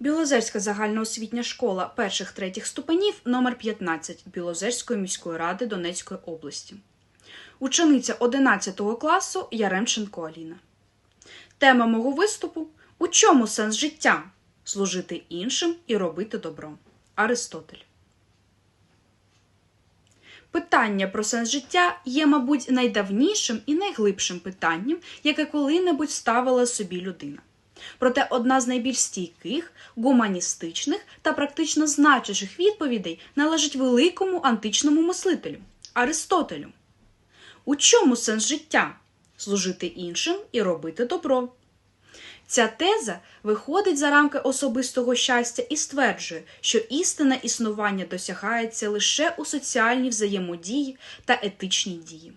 Білозерська загальноосвітня школа перших третіх ступенів номер 15 Білозерської міської ради Донецької області. Учениця 11 класу Яремченко Аліна. Тема мого виступу У чому сенс життя? Служити іншим і робити добро. Аристотель. Питання про сенс життя є, мабуть, найдавнішим і найглибшим питанням, яке коли-небудь ставила собі людина. Проте одна з найбільш стійких, гуманістичних та практично значущих відповідей належить великому античному мислителю Аристотелю. У чому сенс життя? Служити іншим і робити добро. Ця теза виходить за рамки особистого щастя і стверджує, що істинне існування досягається лише у соціальній взаємодії та етичній дії.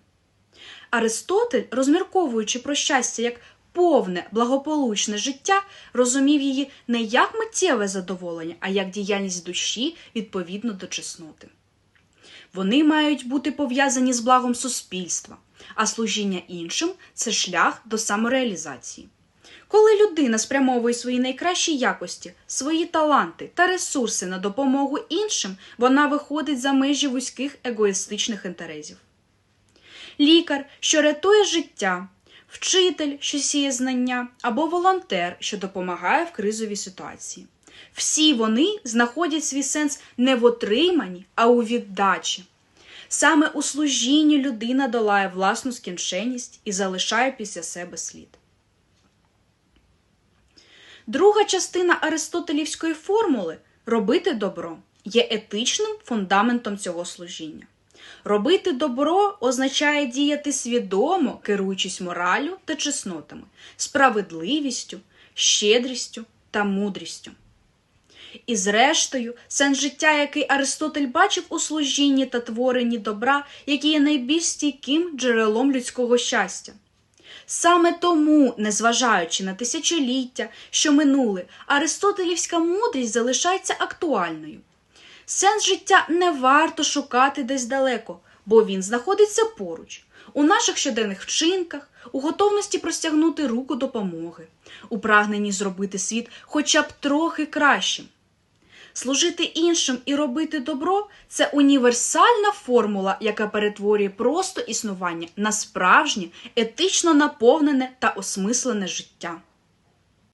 Аристотель, розмірковуючи про щастя як повне благополучне життя, розумів її не як миттєве задоволення, а як діяльність душі відповідно до чесноти. Вони мають бути пов'язані з благом суспільства, а служіння іншим це шлях до самореалізації. Коли людина спрямовує свої найкращі якості, свої таланти та ресурси на допомогу іншим, вона виходить за межі вузьких егоїстичних інтересів. Лікар, що рятує життя, вчитель, що сіє знання, або волонтер, що допомагає в кризовій ситуації. Всі вони знаходять свій сенс не в отриманні, а у віддачі. Саме у служінні людина долає власну скінченість і залишає після себе слід. Друга частина Аристотелівської формули робити добро є етичним фундаментом цього служіння. Робити добро означає діяти свідомо, керуючись моралю та чеснотами, справедливістю, щедрістю та мудрістю. І зрештою, сенс життя, який Аристотель бачив у служінні та творенні добра, який є найбільш стійким джерелом людського щастя. Саме тому, незважаючи на тисячоліття, що минули, Аристотелівська мудрість залишається актуальною. Сенс життя не варто шукати десь далеко, бо він знаходиться поруч, у наших щоденних вчинках, у готовності простягнути руку допомоги, у прагненні зробити світ хоча б трохи кращим. Служити іншим і робити добро це універсальна формула, яка перетворює просто існування на справжнє, етично наповнене та осмислене життя.